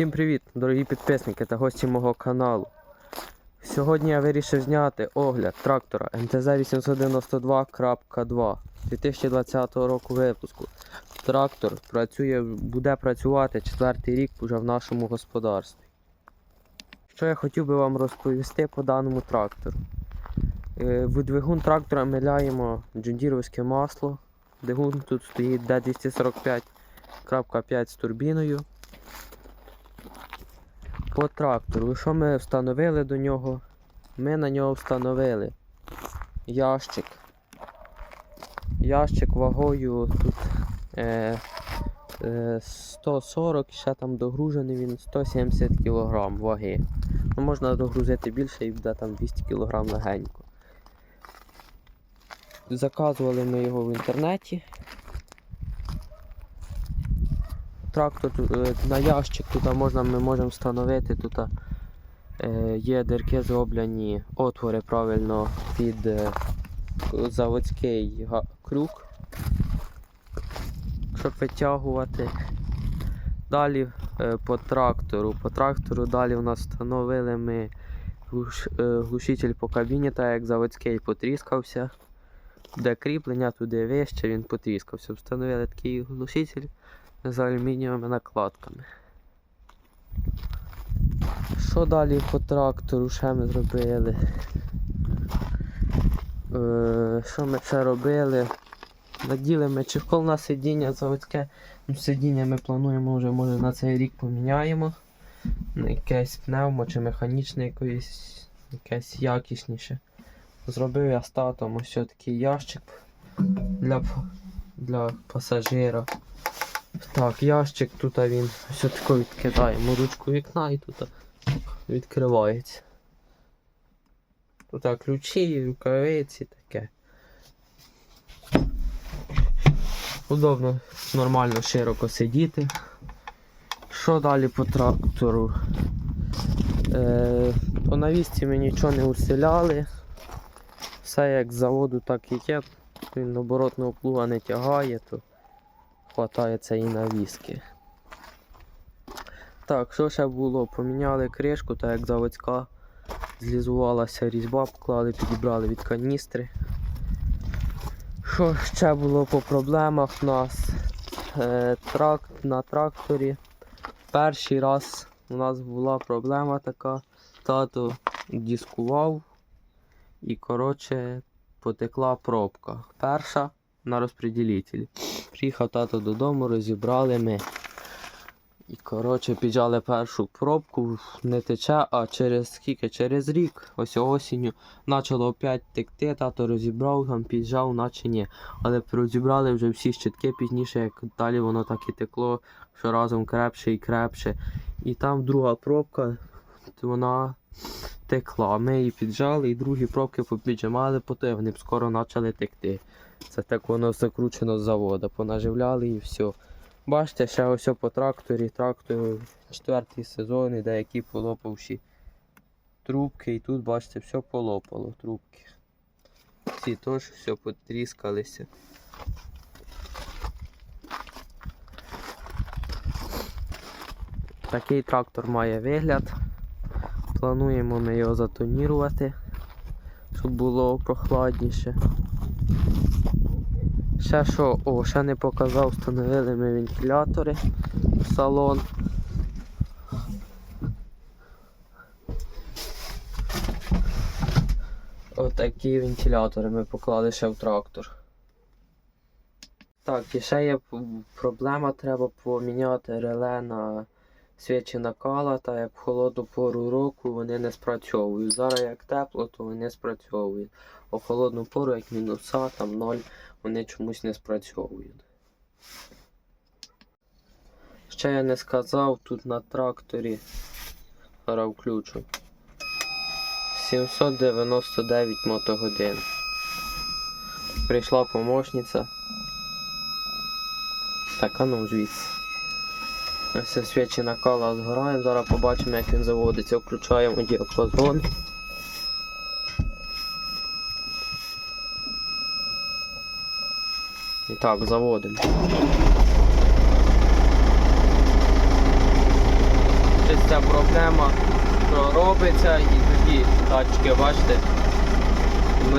Всім привіт, дорогі підписники та гості мого каналу. Сьогодні я вирішив зняти огляд трактора МТЗ-892.2 2020 року випуску. Трактор працює, буде працювати четвертий рік уже в нашому господарстві. Що я хотів би вам розповісти по даному трактору. Е, В двигун трактора ми ляємо джундіровське масло. Двигун тут стоїть D245.5 з турбіною. По трактору, що ми встановили до нього? Ми на нього встановили ящик. Ящик вагою тут е, е, 140, ще там догружений він 170 кг ваги. Ну, можна догрузити більше і буде там 200 кг легенько. Заказували ми його в інтернеті. Трактор е, на ящик тут можна, ми можемо встановити тут е, є дирки зроблені отвори правильно під е, заводський крюк, щоб витягувати. Далі по трактору. По трактору далі у нас встановили ми глушитель по кабіні, так як заводський потріскався. Де кріплення, туди вище, він потріскався. Встановили такий глушитель з алюмінієвими накладками. Що далі по трактору? Ще ми зробили? Е, що ми ще робили? Наділи ми чехол на сидіння заводське. Ну, Сидіння ми плануємо вже може на цей рік поміняємо. На якесь пневмо чи механічне якоїсь, якесь якісніше. Зробив я з татом ось такий ящик для, для пасажира. Так, ящик тут він все тако відкидаємо ручку вікна і тут відкривається. Тут ключі, рукавиці таке. Удобно, нормально широко сидіти. Що далі по трактору? Е, по навісці ми нічого не усиляли. Все як з заводу, так і є. Він оборотного плуга не тягає, то хватає цієї навіски. Так, що ще було? Поміняли кришку, так як заводська злізувалася різьба, поклали, підібрали від каністри. Що ще було по проблемах у нас? Е, трак, на тракторі. Перший раз у нас була проблема така. Тато дискував і коротше потекла пробка. Перша на розпреділителі. Приїхав тато додому, розібрали ми. І коротше піджали першу пробку, не тече, а через скільки? Через рік, ось осінню, почало опять текти, тато розібрав, там піджав, наче ні. Але розібрали вже всі щитки пізніше, як далі воно так і текло, що разом крепше і крепше. І там друга пробка, вона текла. Ми її піджали і другі пробки попіджимали, по те вони б скоро почали текти. Це так воно закручено з заводу, понаживляли і все. Бачите, ще ось по тракторі, трактор четвертий сезон, і деякі полопавші трубки. І тут, бачите, все полопало трубки. Ці теж все потріскалися. Такий трактор має вигляд. Плануємо ми його затонірувати, щоб було прохладніше. Ще що, о, ще не показав, встановили ми вентилятори в салон. Отакі вентилятори ми поклали ще в трактор. Так, і ще є проблема, треба поміняти реле на свічі накала, та як в холодну пору року вони не спрацьовують. Зараз як тепло, то вони спрацьовують. В холодну пору, як мінуса, там ноль, вони чомусь не спрацьовують. Ще я не сказав, тут на тракторі зараз включу. 799 мотогодин. Прийшла помощниця. Так, а ну звідси. Ось свічі накала згораємо, зараз побачимо як він заводиться. Включаємо діапазон. І так, заводимо. щось ця проблема проробиться і тоді тачки, бачите,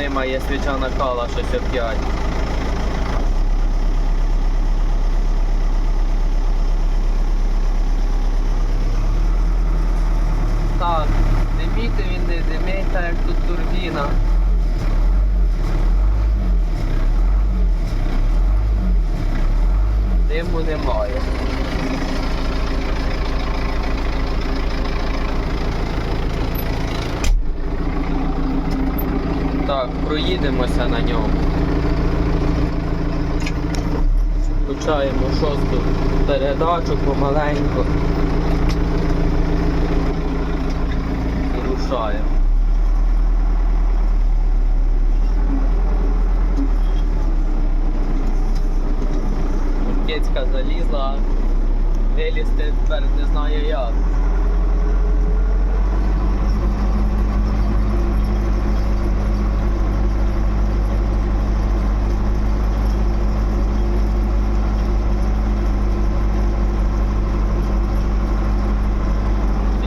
має свіча накала щось оп'ять. Так, диміти він не димить, так як тут турбіна. Диму немає. Так, проїдемося на ньому. Включаємо шосту передачу помаленьку. Рушаємо. Кецька залізла, вилізти тепер не знаю як.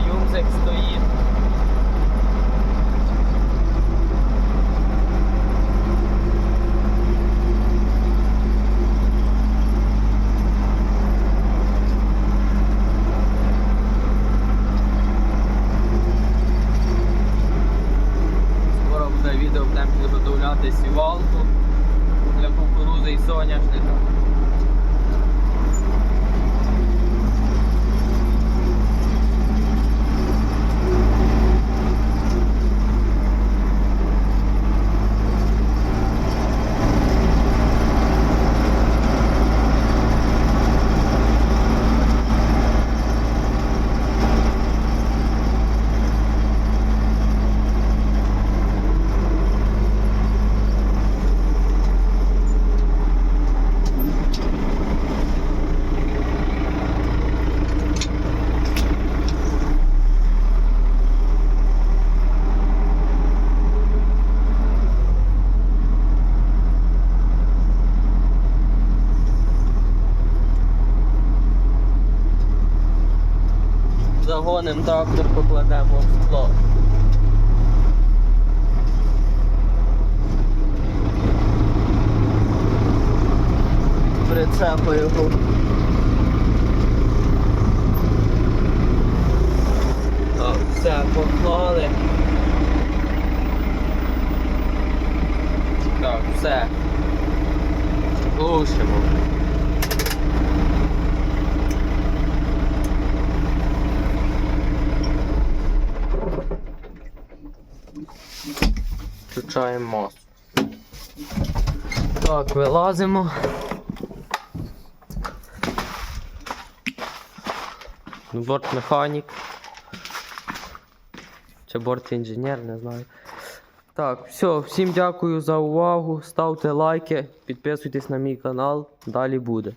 Юмзик стоїть. Скоро буде відео, будемо підготовляти для кукурузи і соняшника. Загоним трактор, покладемо в скло. Прицепу його. Так, все, поклали. Так, все. Глушимо. Включаємо мост. Так, вилазимо. Ну, Борт механік. Чи борт інженер, не знаю. Так, все, всім дякую за увагу. Ставте лайки, підписуйтесь на мій канал. Далі буде.